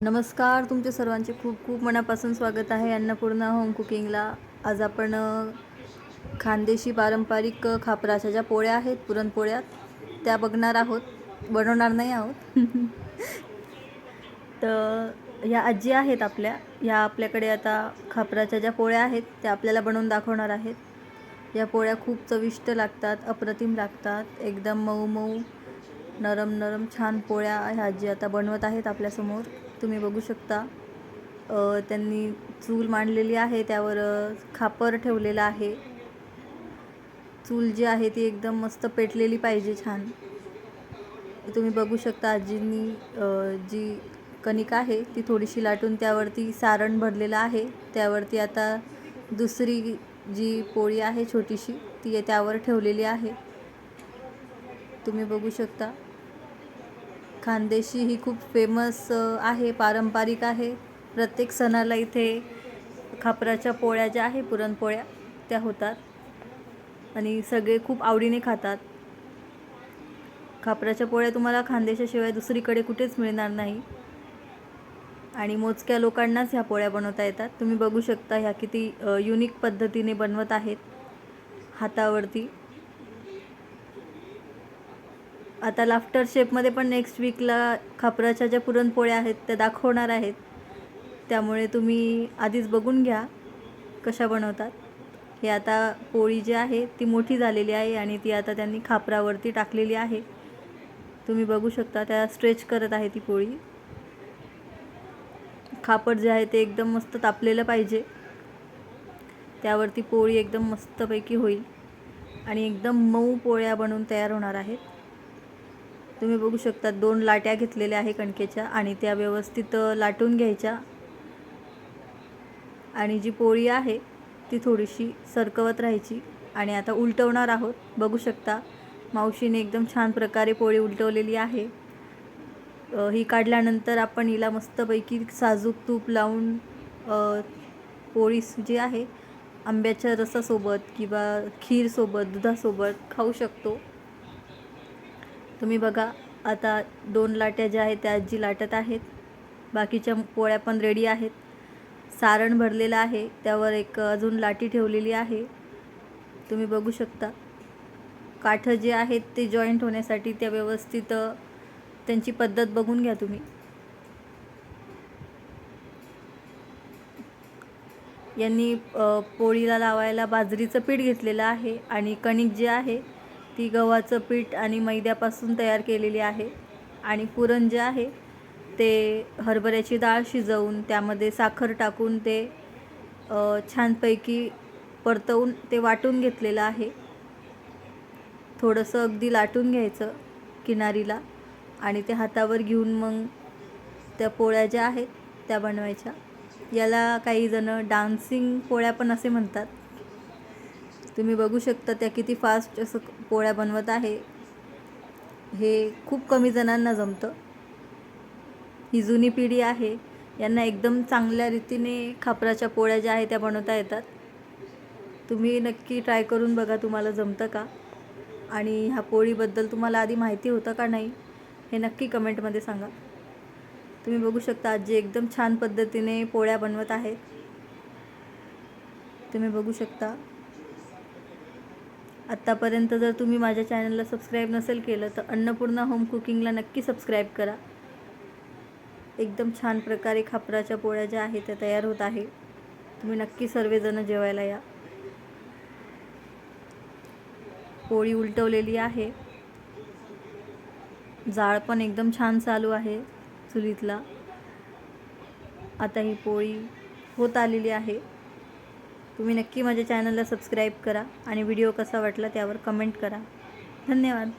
नमस्कार तुमचे सर्वांचे खूप खूप मनापासून स्वागत आहे अन्नपूर्णा होम कुकिंगला आज आपण खानदेशी पारंपरिक खापराच्या ज्या पोळ्या आहेत पुरणपोळ्या त्या बघणार आहोत. बनवणार नाही आहोत. तर ह्या आजी आहेत आपल्या. ह्या आपल्याकडे आता खापराच्या ज्या पोळ्या आहेत त्या आपल्याला बनवून दाखवणार आहेत. या पोळ्या खूप चविष्ट लागतात अप्रतिम लागतात. एकदम मऊ मऊ नरम नरम छान पोळ्या ह्या आजी आता बनवत आहेत आपल्यासमोर. तुम्ही बघू शकता. त्यांनी चूल मांडलेली आहे त्यावर खापर ठेवलेलं आहे. चूल जी आहे ती एकदम मस्त पेटलेली पाहिजे छान. तुम्ही बघू शकता आजींनी जी कणिक आहे ती थोडीशी लाटून त्यावरती सारण भरलेलं आहे. त्यावरती आता दुसरी जी पोळी आहे छोटीशी ती त्यावर ठेवलेली आहे. तुम्ही बघू शकता. खानदेशी ही खूप फेमस आहे पारंपरिक आहे. प्रत्येक सणाला इथे खापराच्या पोळ्या ज्या आहे पुरणपोळ्या त्या होतात. आणि सगळे खूप आवडीने खातात. खापराच्या पोळ्या तुम्हाला खानदेशाशिवाय दुसरीकडे कुठेच मिळणार नाही. आणि मोजक्या लोकांनाच ह्या पोळ्या बनवता येतात. तुम्ही बघू शकता ह्या किती युनिक पद्धतीने बनवत आहेत हातावरती. आता लाफ्टर शेपमध्ये पण नेक्स्ट वीकला खापराच्या ज्या पुरणपोळ्या आहेत त्या दाखवणार आहेत. त्यामुळे तुम्ही आधीच बघून घ्या कशा बनवतात. हे आता पोळी जी आहे ती मोठी झालेली आहे आणि ती आता त्यांनी खापरावरती टाकलेली आहे. तुम्ही बघू शकता त्या स्ट्रेच करत आहे ती पोळी. खापड जे आहे ते एकदम मस्त तापलेलं पाहिजे. त्यावरती पोळी एकदम मस्तपैकी होईल. आणि एकदम मऊ पोळ्या बनवून तयार होणार आहेत. तुम्ही बघू शकता दोन लाट्या घेतलेल्या आहे कणकेच्या आणि त्या व्यवस्थित लाटून घ्यायच्या. आणि जी पोळी आहे ती थोडीशी सरकवत राहायची. आणि आता उलटवणार आहोत. बघू शकता मावशीने एकदम छान प्रकारे पोळी उलटवलेली आहे. ही काढल्यानंतर आपण हिला मस्तपैकी साजूक तूप लावून पोळी जी आहे आंब्याच्या रसासोबत किंवा खीरसोबत दुधासोबत खाऊ शकतो. तुम्ही बघा आता दोन लाट्या ज्या आहेत त्या आजी लाटत आहेत. बाकीच्या पोळ्या पण रेडी आहेत. सारण भरलेलं आहे त्यावर एक अजून लाटी ठेवलेली आहे. तुम्ही बघू शकता. काठं जे आहेत ते जॉईंट होण्यासाठी त्या व्यवस्थित त्यांची पद्धत बघून घ्या तुम्ही. यांनी पोळीला लावायला बाजरीचं पीठ घेतलेलं आहे आणि कणिक जे आहे ती गव्हाचं पीठ आणि मैद्यापासून तयार केलेली आहे आणि पुरण जे आहे ते हरभऱ्याची डाळ शिजवून त्यामध्ये साखर टाकून ते छानपैकी परतवून ते वाटून घेतलेलं आहे. थोडंसं अगदी लाटून घ्यायचं किनारीला आणि ते हातावर घेऊन मग त्या पोळ्या ज्या आहेत त्या बनवायच्या. याला काही जणं डान्सिंग पोळ्या पण असे म्हणतात. तुम्ही बघू शकता त्या किती फास्ट असं पोळ्या बनवत आहे. हे खूप कमी जणांना जमतं. ही जुनी पिढी आहे. यांना एकदम चांगल्या रीतीने खापराच्या पोळ्या ज्या आहेत त्या बनवता येतात. तुम्ही नक्की ट्राय करून बघा तुम्हाला जमतं का? आणि ह्या पोळीबद्दल तुम्हाला आधी माहिती होतं का नाही हे नक्की कमेंटमध्ये सांगा. तुम्ही बघू शकता आजी एकदम छान पद्धतीने पोळ्या बनवत आहेत. तुम्ही बघू शकता आत्तापर्यंत जर तुम्ही माझ्या चॅनलला सबस्क्राईब नसेल केलं तर अन्नपूर्णा होम कुकिंगला नक्की सबस्क्राईब करा. एकदम छान प्रकारे खापराच्या पोळ्या ज्या आहेत त्या तयार होत आहे. तुम्ही नक्की सर्वजणं जेवायला या. पोळी उलटवलेली आहे. जाळ पण एकदम छान चालू आहे चुलीतला. आता ही पोळी होत आलेली आहे. तुम्ही नक्की माझ्या चॅनलला सबस्क्राईब करा आणि व्हिडिओ कसा वाटला त्यावर कमेंट करा. धन्यवाद.